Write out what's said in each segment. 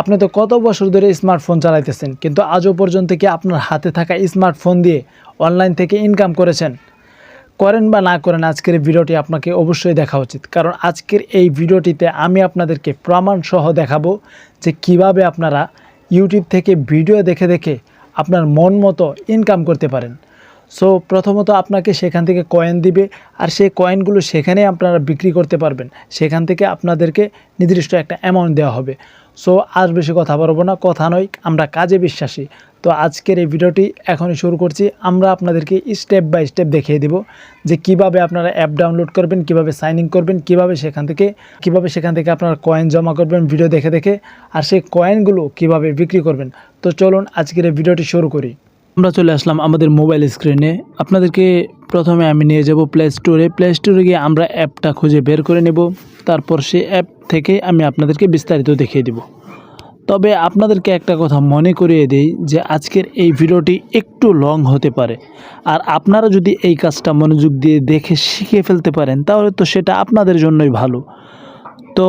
আপনি তো কত বছর ধরে স্মার্টফোন চালাইতেছেন, কিন্তু আজও পর্যন্ত কি আপনার হাতে থাকা স্মার্টফোন দিয়ে অনলাইন থেকে ইনকাম করেছেন? করেন বা না করেন, আজকের ভিডিওটি আপনাকে অবশ্যই দেখা উচিত। কারণ আজকের এই ভিডিওটিতে আমি আপনাদেরকে প্রমাণ সহ দেখাবো যে কীভাবে আপনারা ইউটিউব থেকে ভিডিও দেখে দেখে আপনার মন মতো ইনকাম করতে পারেন। সো প্রথমত আপনাকে সেখান থেকে কয়েন দিবে, আর সেই কয়েনগুলো সেখানে আপনারা বিক্রি করতে পারবেন। সেখান থেকে আপনাদেরকে নির্দিষ্ট একটা অ্যামাউন্ট দেওয়া হবে। সো আর বেশি কথা বলব না, কথা নয়, আমরা কাজে বিশ্বাসী। তো আজকের এই ভিডিওটি এখনই শুরু করছি। আমরা আপনাদেরকে স্টেপ বাই স্টেপ দেখিয়ে দেব যে কীভাবে আপনারা অ্যাপ ডাউনলোড করবেন, কীভাবে সাইন ইন করবেন, কীভাবে সেখান থেকে, কীভাবে সেখান থেকে আপনারা কয়েন জমা করবেন ভিডিও দেখে দেখে, আর সেই কয়েনগুলো কীভাবে বিক্রি করবেন। তো চলুন আজকের এই ভিডিওটি শুরু করি। আমরা চলে আসলাম আমাদের মোবাইল স্ক্রিনে আপনাদেরকে প্রথমে আমি নিয়ে যাব প্লে স্টোরে প্লে স্টোরে গিয়ে আমরা অ্যাপটা খুঁজে বের করে নেব। তারপর সেই অ্যাপ থেকে আমি আপনাদেরকে বিস্তারিত দেখিয়ে দেব। তবে আপনাদেরকে একটা কথা মনে করিয়ে দিই যে আজকের এই ভিডিওটি একটু লং হতে পারে। আর আপনারা যদি এই কাজটা মনোযোগ দিয়ে দেখে শিখে ফেলতে পারেন, তাহলে তো সেটা আপনাদের জন্যই ভালো। তো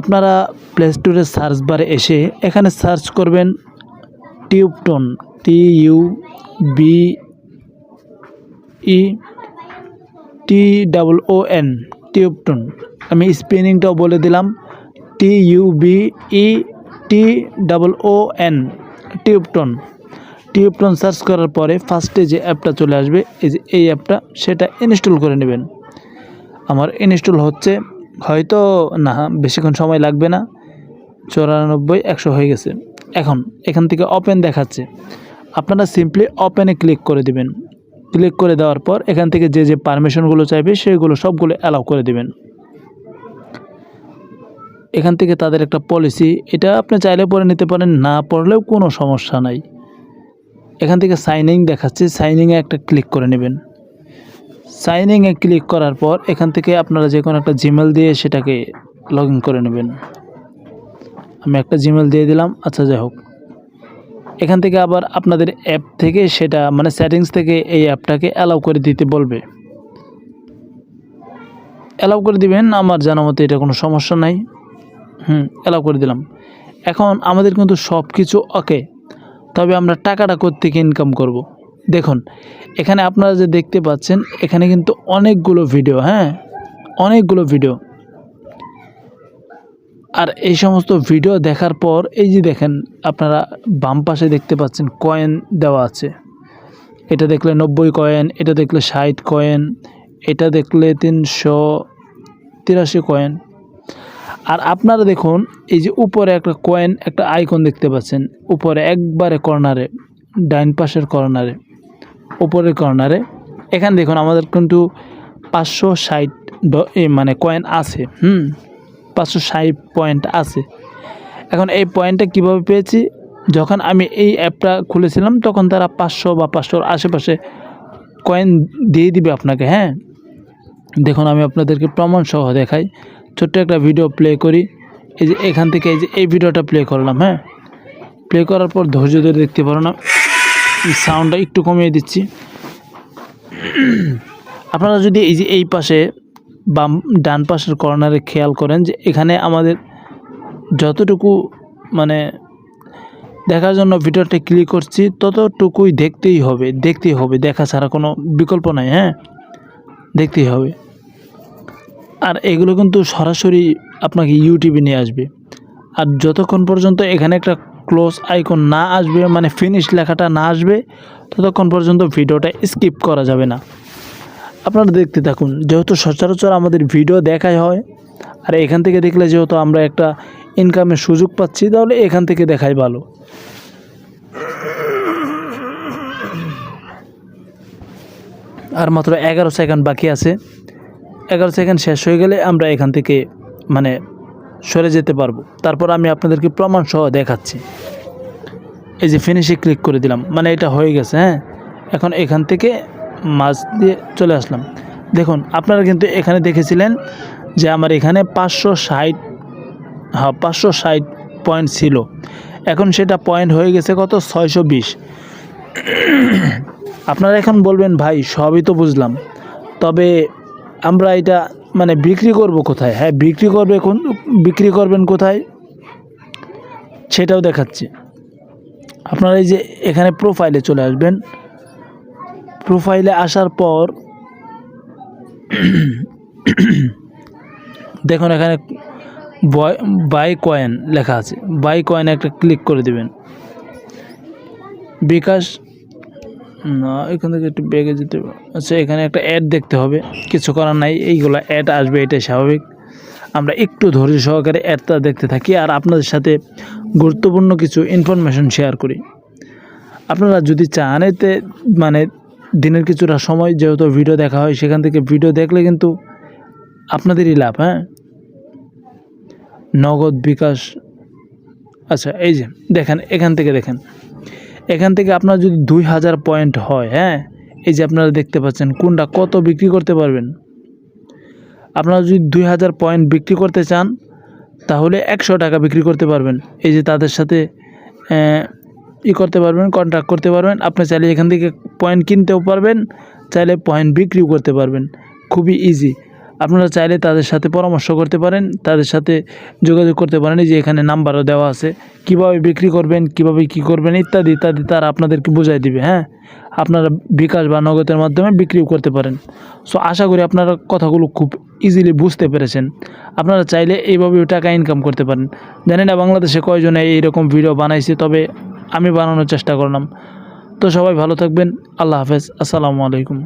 আপনারা প্লে স্টোরের সার্চ বারে এসে এখানে সার্চ করবেন Tubetoon T, U, B, E, T, double O, N Tubetoon আমি স্পেলিংটাও বলে দিলাম। T, U, B, E, T, double O, N Tubetoon Tubetoon search করার পরে ফার্স্টে যে অ্যাপটা চলে আসবে, এই যে এই অ্যাপটা, সেটা ইনস্টল করে নেবেন। আমার ইনস্টল হচ্ছে, হয়তো না, বেশিক্ষণ সময় লাগবে না। চুরানব্বই, একশো হয়ে গেছে। এখন, এখান থেকে ওপেন দেখাচ্ছে। আপনারা সিম্পলি ওপেনে ক্লিক করে দিবেন। ক্লিক করে দেওয়ার পর এখান থেকে যে যে পারমিশনগুলো চাইবে সেগুলো সবগুলো অ্যালাউ করে দিবেন। এখান থেকে তাদের একটা পলিসি এটা আপনি চাইলে পরে নিতে পারেন, না পড়লেও কোনো সমস্যা নাই। এখান থেকে সাইনিং দেখাচ্ছে সাইনিংয়ে একটা ক্লিক করে নেবেন। সাইনিংয়ে ক্লিক করার পর এখান থেকে আপনারা যে কোনো একটা জিমেল দিয়ে সেটাকে লগ করে নেবেন। আমি একটা জিমেল দিয়ে দিলাম আচ্ছা যাই হোক। এখান থেকে আবার আপনাদের অ্যাপ থেকে সেটা মানে সেটিংস থেকে এই অ্যাপটাকে অ্যালাউ করে দিতে বলবে। অ্যালাউ করে দিবেন, আমার জানা মতে এটা কোনো সমস্যা নাই। হুম অ্যালাউ করে দিলাম। এখন আমাদের কিন্তু সব কিছু ওকে তবে আমরা টাকাটা কোত্থেকে ইনকাম করব। দেখুন, এখানে আপনারা যে দেখতে পাচ্ছেন, এখানে কিন্তু অনেকগুলো ভিডিও হ্যাঁ? অনেকগুলো ভিডিও আর এই সমস্ত ভিডিও দেখার পর, এই যে দেখেন, আপনারা বাম পাশে দেখতে পাচ্ছেন কয়েন দেওয়া আছে। এটা দেখলে নব্বই কয়েন, এটা দেখলে ষাট কয়েন, এটা দেখলে তিনশো তিরাশি কয়েন। আর আপনারা দেখুন, এই যে উপরে একটা কয়েন, একটা আইকন দেখতে পাচ্ছেন। উপরে একবারে কর্নারে ডাইন পাশের কর্নারে, উপরের কর্নারে। এখানে দেখুন, আমাদের কিন্তু পাঁচশো ষাট মানে কয়েন আছে, হুম? পাঁচশো ষাট পয়েন্ট আছে। এখন এই পয়েন্টটা কীভাবে পেয়েছি? যখন আমি এই অ্যাপটা খুলেছিলাম, তখন তারা পাঁচশো বা পাঁচশোর আশেপাশে কয়েন দিয়ে দিবে আপনাকে হ্যাঁ? দেখুন, আমি আপনাদেরকে প্রমাণ সহ দেখাই। ছোট্ট একটা ভিডিও প্লে করি। এই যে এখান থেকে এই যে এই ভিডিওটা প্লে করলাম হ্যাঁ? প্লে করার পর ধৈর্য ধরে দেখতে পারো না। সাউন্ডটা একটু কমিয়ে দিচ্ছি। আপনারা যদি এই যে এই পাশে বাম ডান পাশের কর্নারে খেয়াল করেন যে এখানে আমাদের যতটুকু মানে দেখার জন্য ভিডিওটা ক্লিক করছি, ততটুকুই দেখতেই হবে দেখতেই হবে, দেখা ছাড়া কোনো বিকল্প নাই হ্যাঁ? দেখতেই হবে। আর এগুলো কিন্তু সরাসরি আপনাকে ইউটিউবে নিয়ে আসবে। আর যতক্ষণ পর্যন্ত এখানে একটা ক্লোজ আইকন না আসবে মানে ফিনিশ লেখাটা না আসবে, ততক্ষণ পর্যন্ত ভিডিওটা স্কিপ করা যাবে না। আপনারা দেখতে থাকুন। যেহেতু সচরাচর আমাদের ভিডিও দেখাই হয়, আর এখান থেকে দেখলে যেহেতু আমরা একটা ইনকামের সুযোগ পাচ্ছি, তাহলে এখান থেকে দেখাই ভালো। আর মাত্র এগারো সেকেন্ড বাকি আছে। এগারো সেকেন্ড শেষ হয়ে গেলে আমরা এখান থেকে মানে সরে যেতে পারব। তারপর আমি আপনাদেরকে প্রমাণ সহ দেখাচ্ছি। এই যে ফিনিশে ক্লিক করে দিলাম। মানে এটা হয়ে গেছে হ্যাঁ? এখন এখান থেকে মাছ দিয়ে চলে আসলাম। দেখুন, আপনারা কিন্তু এখানে দেখেছিলেন যে আমার এখানে পাঁচশো ষাট হ্যাঁ পাঁচশো ষাট পয়েন্ট ছিল। এখন সেটা পয়েন্ট হয়ে গেছে কত? ছয়শো বিশ। আপনারা এখন বলবেন, ভাই, সবই তো বুঝলাম। তবে আমরা এটা মানে বিক্রি করব কোথায়? হ্যাঁ বিক্রি করবে কোন, বিক্রি করবেন কোথায়? সেটাও দেখাচ্ছি। আপনারা এই যে এখানে প্রোফাইলে চলে আসবেন। প্রোফাইলে আসার পর দেখুন এখানে বাই কয়েন লেখা আছে। বাই কয়েন একটা ক্লিক করে দিবেন। বিকাশ না, এখান থেকে একটু বেগে যেতে। আচ্ছা এখানে একটা অ্যাড দেখতে হবে। কিছু করার নাই, এইগুলো অ্যাড আসবে, এটাই স্বাভাবিক। আমরা একটু ধৈর্য সহকারে অ্যাডটা দেখতে থাকি আর আপনাদের সাথে গুরুত্বপূর্ণ কিছু ইনফরমেশন শেয়ার করি। আপনারা যদি চান এতে মানে দিনের কিছুটা সময় যেহেতু ভিডিও দেখা হয়, সেখান থেকে ভিডিও দেখলে কিন্তু আপনাদেরই লাভ হ্যাঁ? নগদ বিকাশ আচ্ছা এই যে, দেখেন, এখান থেকে দেখেন। এখান থেকে আপনার যদি দুই হাজার পয়েন্ট হয় হ্যাঁ? এই যে আপনারা দেখতে পাচ্ছেন, কোনটা কত বিক্রি করতে পারবেন? আপনারা যদি দুই হাজার পয়েন্ট বিক্রি করতে চান, তাহলে একশো টাকা বিক্রি করতে পারবেন। এই যে তাদের সাথে ই করতে পারবেন কন্ট্রাক্ট করতে পারবেন। আপনি চাইলে এখান থেকে পয়েন্ট কিনতেও পারবেন, চাইলে পয়েন্ট বিক্রিও করতে পারবেন। খুবই ইজি আপনারা চাইলে তাদের সাথে পরামর্শ করতে পারেন, তাদের সাথে যোগাযোগ করতে পারেন। যে এখানে নাম্বারও দেওয়া আছে, কীভাবে বিক্রি করবেন, কীভাবে কি করবেন, ইত্যাদি ইত্যাদি তারা আপনাদেরকে বোঝাই দিবে হ্যাঁ? আপনারা বিকাশ বা নগদের মাধ্যমে বিক্রিও করতে পারেন। সো আশা করি আপনারা কথাগুলো খুব ইজিলি বুঝতে পেরেছেন। আপনারা চাইলে এইভাবেও টাকা ইনকাম করতে পারেন। জানি না বাংলাদেশে কয়জনে এইরকম ভিডিও বানাইছে, তবে আমি বানানোর চেষ্টা করলাম। তো সবাই ভালো থাকবেন। আল্লাহ হাফেজ। আসসালামু আলাইকুম।